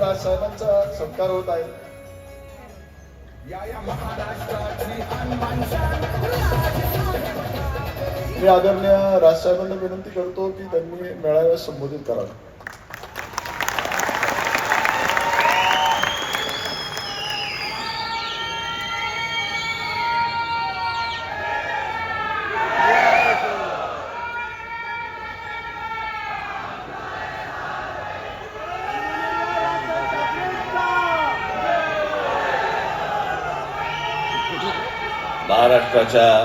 राजसाहेबांचा सत्कार होत आहे मी आदरणीय राजसाहेबांना विनंती करतो की त्यांनी मेळाव्यास संबोधित करावं. महाराष्ट्राच्या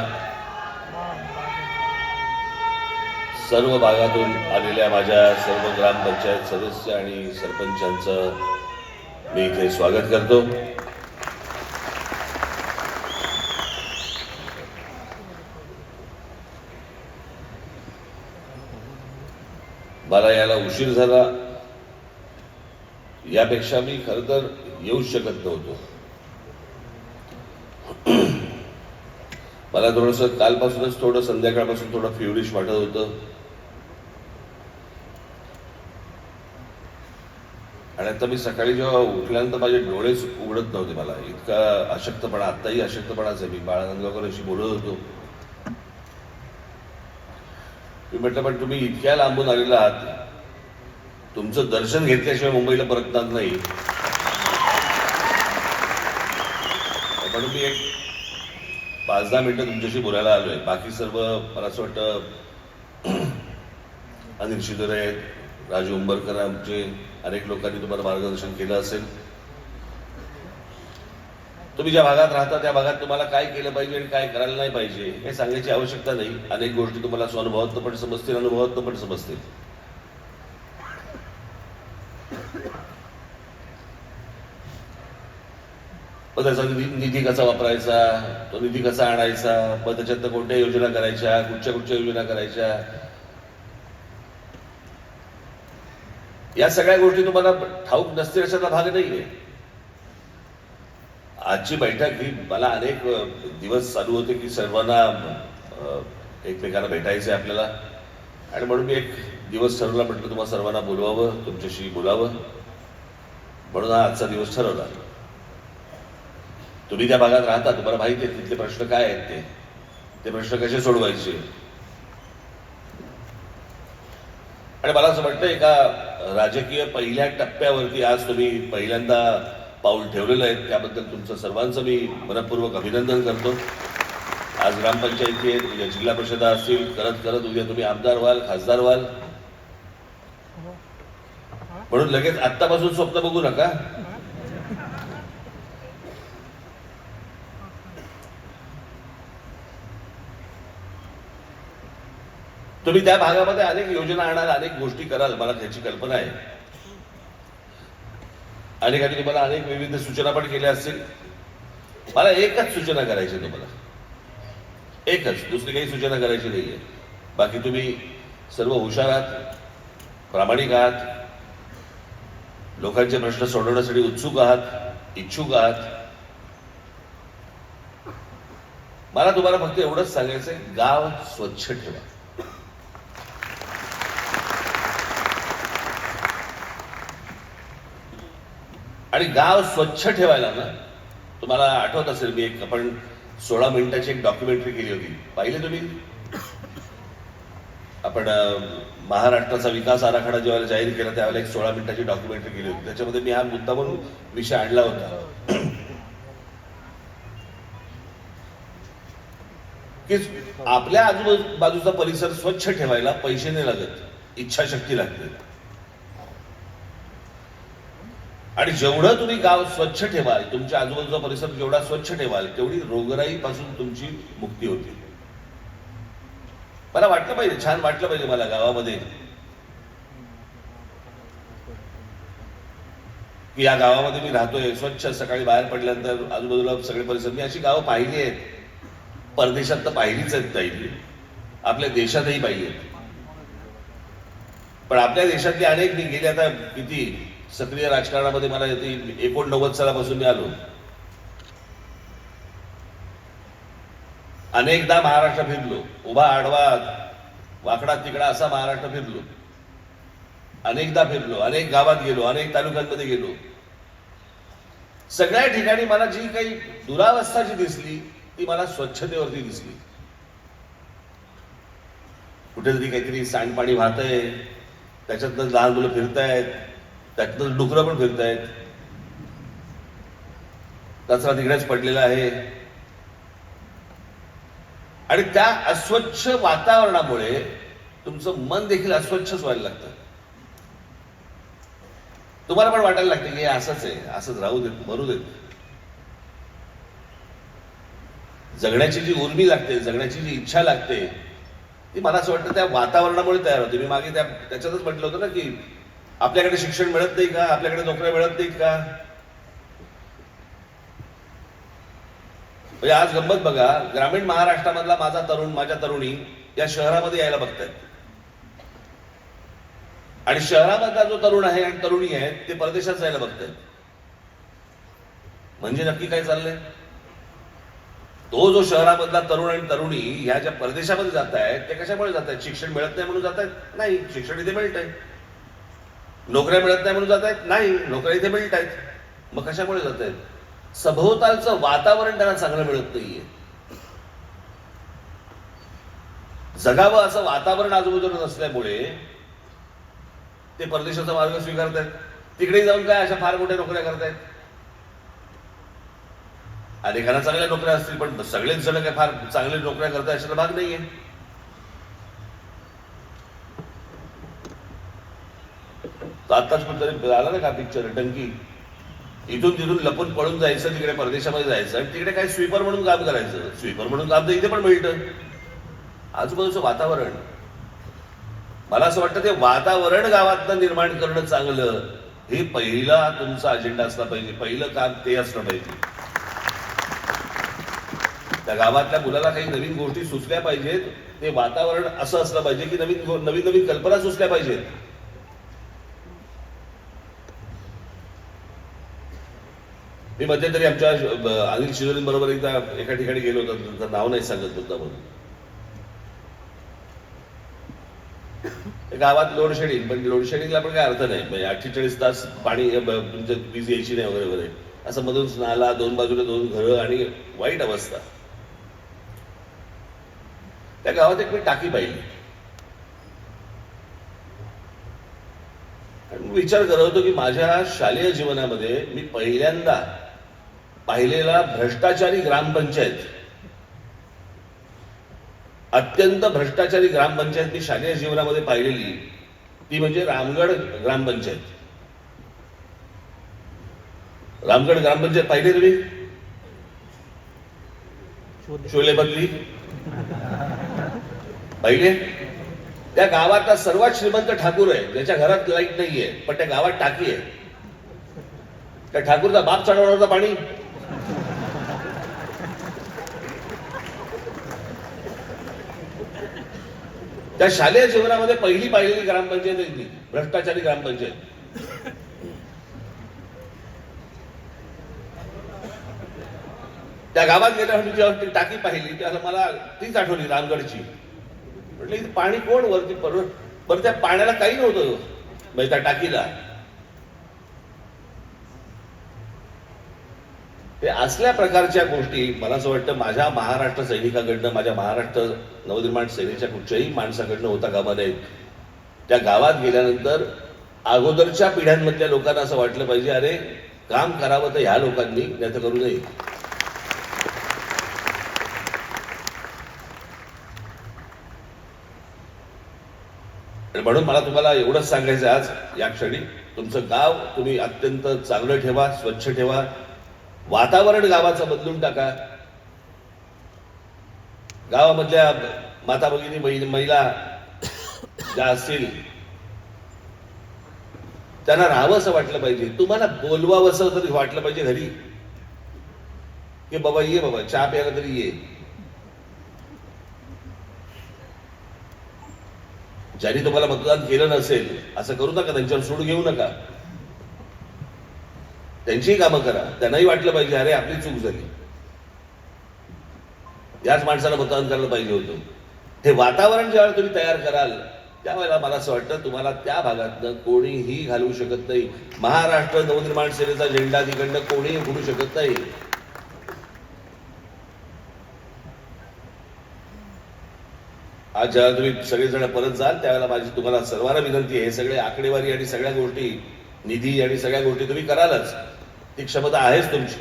सर्व भागातून आलेल्या माझ्या सर्व ग्रामपंचायत सदस्य आणि सरपंचांचं मी इथे स्वागत करतो. मला याला उशीर झाला. यापेक्षा मी खरं तर येऊच शकत नव्हतो. मला थोडस कालपासूनच थोडं संध्याकाळपासून थोडं फ्युरिश वाटत होतं. आणि आता मी सकाळी जेव्हा उठल्यानंतर माझे डोळेच उघडत नव्हते मला. इतका अशक्तपणा आत्ताही अशक्तपणाच आहे. मी बाळानंदगावकरांशी बोलत होतो. मी म्हटलं पण तुम्ही इतक्या लांबून आलेला आहात. तुमचं दर्शन घेतल्याशिवाय मुंबईला परतणार नाही. पण मी एक पाच दहा मिनिटं तुमच्याशी बोलायला आलोय. बाकी सर्व मला असं वाटतं अनिल शिदोरे आहेत राजू उंबरकर आमचे अनेक लोकांनी तुम्हाला मार्गदर्शन केलं असेल. तुम्ही ज्या भागात राहता त्या भागात तुम्हाला काय केलं पाहिजे आणि काय करायला नाही पाहिजे हे सांगायची आवश्यकता नाही. अनेक गोष्टी तुम्हाला स्वानुभवातनं पण समजतील अनुभवात पण समजतील. मग त्याचा निधी निधी कसा वापरायचा? तो निधी कसा आणायचा? मग त्याच्यातनं कोणत्या योजना करायच्या? कुठच्या कुठच्या योजना करायच्या? या सगळ्या गोष्टी तुम्हाला ठाऊक नसतील अशाचा भाग नाहीये. आजची बैठक ही मला अनेक दिवस चालू होते की सर्वांना एकमेकांना भेटायचं आहे आपल्याला. आणि म्हणून मी एक दिवस ठरवला म्हटलं तुम्हाला सर्वांना बोलवावं तुमच्याशी बोलावं. म्हणून हा आजचा दिवस ठरवला. तुम्ही त्या भागात राहता तुम्हाला माहिती आहे तिथले प्रश्न काय आहेत ते. ते प्रश्न कसे सोडवायचे? आणि मला असं वाटतं एका राजकीय पहिल्या टप्प्यावरती आज तुम्ही पहिल्यांदा पाऊल ठेवलेलं आहे त्याबद्दल तुमचं सर्वांचं मी मनपूर्वक अभिनंदन करतो. आज ग्रामपंचायती आहेत उद्या जिल्हा परिषदा असतील करत करत उद्या तुम्ही आमदार व्हाल खासदार व्हाल. म्हणून लगेच आत्तापासून स्वप्न बघू नका. तुम्ही त्या भागामध्ये अनेक योजना आणाल अनेक गोष्टी कराल मला त्याची कल्पना आहे. अनेकांनी तुम्हाला अनेक विविध सूचना पण केल्या असतील. मला एकच सूचना करायची आहे तुम्हाला. एकच दुसरी काही सूचना करायची नाही बाकी तुम्ही सर्व हुशार आहात प्रामाणिक आहात लोकांचे प्रश्न सोडवण्यासाठी उत्सुक आहात इच्छुक आहात. मला तुम्हाला फक्त एवढंच सांगायचं गाव स्वच्छ ठेवा. आणि गाव स्वच्छ ठेवायला ना तुम्हाला आठवत असेल मी एक आपण सोळा मिनिटाची एक डॉक्युमेंटरी केली होती. पाहिले तुम्ही? आपण महाराष्ट्राचा विकास आराखडा जेव्हा जाहीर केला त्यावेळेला एक सोळा मिनिटाची डॉक्युमेंटरी केली होती. त्याच्यामध्ये मी हा मुद्दा म्हणून विषय आणला होता. की आपल्या आजूबाजूचा परिसर स्वच्छ ठेवायला पैसे नाही लागत इच्छाशक्ती लागते. आणि जेवढं तुम्ही गाव स्वच्छ ठेवाल तुमच्या आजूबाजूचा परिसर जेवढा स्वच्छ ठेवाल तेवढी रोगराई पासून तुमची मुक्ती होती. मला वाटलं पाहिजे छान वाटलं पाहिजे मला गावामध्ये. की या गावामध्ये मी राहतोय स्वच्छ. सकाळी बाहेर पडल्यानंतर आजूबाजूला सगळे परिसर. मी अशी गावं पाहिली आहेत. परदेशात तर पाहिलीच आहेत काही आपल्या देशातही पाहिली आहेत. पण आपल्या देशातली अनेक मी गेले आता किती सक्रिय राजकारणामध्ये मला येते. एकोणनव्वद सालापासून मी आलो. अनेकदा महाराष्ट्र फिरलो. उभा आडवा वाकडा तिकडा असा महाराष्ट्र फिरलो. अनेकदा फिरलो. अनेक गावात गेलो. अनेक तालुक्यांमध्ये गेलो. सगळ्या ठिकाणी मला जी काही दुरावस्था जी दिसली ती मला स्वच्छतेवरती दिसली. कुठेतरी काहीतरी सांडपाणी वाहतंय. त्याच्यातनं लहान मुलं फिरतायत. त्यातनं डुकरं पण फिरतायत कचरा तिकडेच पडलेला आहे. आणि त्या अस्वच्छ वातावरणामुळे तुमचं मन देखील अस्वच्छच व्हायला लागतं. तुम्हाला पण वाटायला लागतं की हे असंच आहे असंच राहू देत मरू देत. जगण्याची जी उर्मी लागते जगण्याची जी इच्छा लागते ती मला असं वाटतं त्या वातावरणामुळे तयार होते. मी मागे त्या त्याच्यातच म्हटलं होतं ना की आपल्याकडे शिक्षण मिळत नाही का? आपल्याकडे नोकऱ्या मिळत नाहीत का? म्हणजे आज गंमत बघा ग्रामीण महाराष्ट्रामधला माझा तरुण माझ्या तरुणी या शहरामध्ये यायला बघतायत. आणि शहरामधला जो तरुण आहे आणि तरुणी आहे ते परदेशात जायला बघतायत. म्हणजे नक्की काय चाललंय? तो जो शहरामधला तरुण आणि तरुणी ह्या ज्या परदेशामध्ये जात आहेत ते कशामुळे जात आहेत शिक्षण मिळत नाही म्हणून जात आहेत नाही शिक्षण इथे मिळत आहे नोकऱ्या मिळत नाही म्हणून जात आहेत नाही. नोकऱ्या इथे मिळत आहेत मग कशामुळे जात आहेत सभोवतालचं वातावरण त्यांना चांगलं मिळत नाहीये. जगावं असं वातावरण आजूबाजूला नसल्यामुळे ते परदेशाचा मार्ग स्वीकारतायत. तिकडे जाऊन काय अशा फार मोठ्या नोकऱ्या करतायत? अनेकांना चांगल्या नोकऱ्या असतील पण सगळेच जण काय फार चांगले नोकऱ्या करताय अशाला भाग नाहीये. आत्ताच कुठतरी आला ना का पिक्चर टंकी इथून तिथून लपून पळून जायचं तिकडे परदेशामध्ये जायचं आणि तिकडे काय स्वीपर म्हणून काम करायचं. स्वीपर म्हणून काम तर इथे पण मिळतं. आजूबाजूचं वातावरण. मला असं वाटतं ते वातावरण गावातनं निर्माण करणं चांगलं. हे पहिला तुमचा अजेंडा असला पाहिजे. पहिलं काम ते असलं पाहिजे. त्या गावातल्या मुलाला काही नवीन गोष्टी सुचल्या पाहिजेत. ते वातावरण असं असलं पाहिजे की नवीन नवीन नवीन कल्पना सुचल्या पाहिजेत. मी मध्यंतरी आमच्या अनिल शिजोरी बरोबर एकदा एका ठिकाणी गेलो होतो. त्यांचं नाव नाही सांगत होता म्हणून. गावात लोडशेडिंग पण लोड शेडिंगला पण काय अर्थ नाही. म्हणजे अठ्ठेचाळीस तास पाणी तुमच्या म्हणजे वीज यायची नाही वगैरे वगैरे. असं मधून नाला दोन बाजूला दोन घरं आणि वाईट अवस्था. त्या गावात एक मी टाकी पाहिली. आणि मी विचार करत होतो की माझ्या शालेय जीवनामध्ये मी पहिल्यांदा पाहिलेला भ्रष्टाचारी ग्रामपंचायत. अत्यंत भ्रष्टाचारी ग्रामपंचायत मी शालेय जीवनामध्ये पाहिलेली. ती म्हणजे रामगड ग्रामपंचायत. रामगड ग्रामपंचायत पाहिली तुम्ही? शोले बदली. पाहिले? त्या गावातला सर्वात श्रीमंत ठाकूर आहे. ज्याच्या घरात लाइट नाहीये पण त्या गावात टाकी आहे. त्या ठाकूरचा बाप चढवणार होता पाणी. त्या शालेय जीवनामध्ये पहिली पाहिलेली ग्रामपंचायत आहे ती भ्रष्टाचारी ग्रामपंचायत. त्या गावात गेल्यावर जेव्हा ती टाकी पाहिली त्याला मला तीच आठवली रामगडची. म्हटलं पाणी कोण वरती पर बरं त्या पाण्याला काही नव्हतं. म्हणजे त्या टाकीला. ते असल्या प्रकारच्या गोष्टी मला असं वाटतं माझ्या महाराष्ट्र सैनिकाकडनं माझ्या महाराष्ट्र नवनिर्माण सेनेच्या कुठच्याही माणसाकडनं होता कामा नये. त्या गावात गेल्यानंतर अगोदरच्या पिढ्यांमधल्या लोकांना असं वाटलं पाहिजे अरे काम करावं तर ह्या लोकांनी नाही तर करू नये. म्हणून मला तुम्हाला एवढंच सांगायचं आहे आज या क्षणी. तुमचं गाव तुम्ही अत्यंत चांगलं ठेवा स्वच्छ ठेवा. वातावरण गावाचं बदलून टाका. गावामधल्या माता भगिनी महिला ज्या असतील त्यांना राहावं असं वाटलं पाहिजे. तुम्हाला बोलवावं असं तरी वाटलं पाहिजे घरी. की बाबा ये बाबा चहा प्यायला तरी ये. ज्यांनी तुम्हाला मतदान केलं नसेल असं करू नका त्यांच्यावर सोड घेऊ नका. त्यांचीही कामं करा. त्यांनाही वाटलं पाहिजे अरे आपली चूक झाली. याच माणसाला मतदान करायला पाहिजे होतं. हे वातावरण ज्यावेळेला तुम्ही तयार कराल त्यावेळेला मला असं वाटतं तुम्हाला त्या भागातनं कोणीही घालवू शकत नाही. महाराष्ट्र नवनिर्माण सेनेचा झेंडा तिकडनं कोणीही फुडू शकत नाही. आज जेव्हा तुम्ही सगळेजण परत जाल त्यावेळेला माझी तुम्हाला सर्वांना विनंती आहे. हे सगळे आकडेवारी आणि सगळ्या गोष्टी निधी आणि सगळ्या गोष्टी तुम्ही करालच. ती क्षमता आहेच तुमची.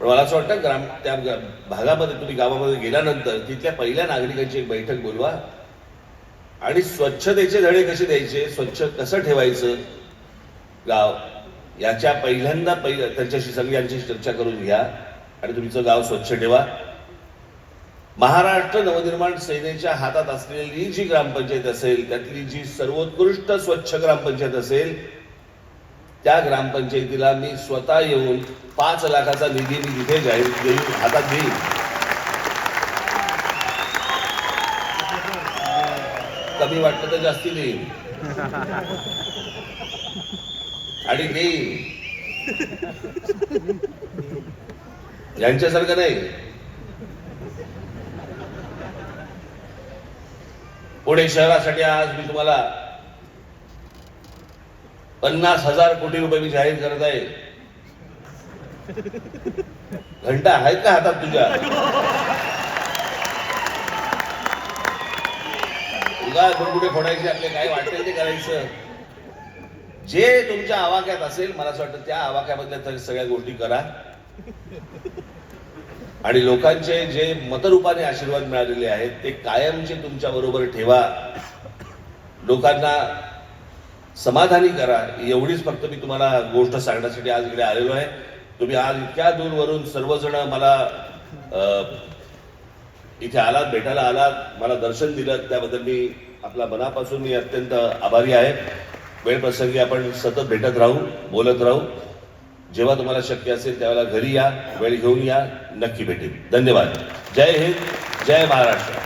पण मला असं वाटतं ग्राम त्या भागामध्ये तुम्ही गावामध्ये गेल्यानंतर तिथल्या पहिल्या नागरिकांची एक बैठक बोलवा आणि स्वच्छतेचे धडे कसे द्यायचे स्वच्छ कसं ठेवायचं गाव याच्या पहिल्यांदा पहिल्या त्यांच्याशी सगळ्यांची चर्चा करून घ्या आणि तुमचं गाव स्वच्छ ठेवा. महाराष्ट्र नवनिर्माण सेनेच्या हातात असलेली जी ग्रामपंचायत असेल त्यातली जी सर्वोत्कृष्ट स्वच्छ ग्रामपंचायत असेल त्या ग्रामपंचायतीला मी स्वतः येऊन पाच लाखाचा निधी मी तिथे जाहीर देईन हातात देईन. कमी वाटलं तर जास्ती देईन. आणि देईन. यांच्यासारखं नाही. पुणे शहरासाठी आज मी तुम्हाला पन्नास हजार कोटी रुपये मी जाहीर करत आहे. घंटा आहेत का हातात तुझ्या? तुला कुठे फोडायचे आपले काय वाटेल ते करायचं. जे तुमच्या आवाक्यात असेल मला असं वाटतं त्या आवाक्यामधल्या तरी सगळ्या गोष्टी करा. आणि लोकांचे जे मतरूपाने आशीर्वाद मिळालेले आहेत ते कायमचे तुमच्या बरोबर ठेवा. लोकांना समाधानी करा. एवढीच फक्त मी तुम्हाला गोष्ट सांगण्यासाठी आज इकडे आलेलो आहे. तुम्ही आज इतक्या दूरवरून सर्वजण मला इथे आलात भेटायला आलात मला दर्शन दिलं त्याबद्दल मी आपला मनापासून मी अत्यंत आभारी आहे. वेळप्रसंगी आपण सतत भेटत राहू बोलत राहू. जेव्हा तुम्हाला शक्य असेल त्यावेळेला घरी या वेळ घेऊन या नक्की भेटेल धन्यवाद. जय हिंद जय महाराष्ट्र.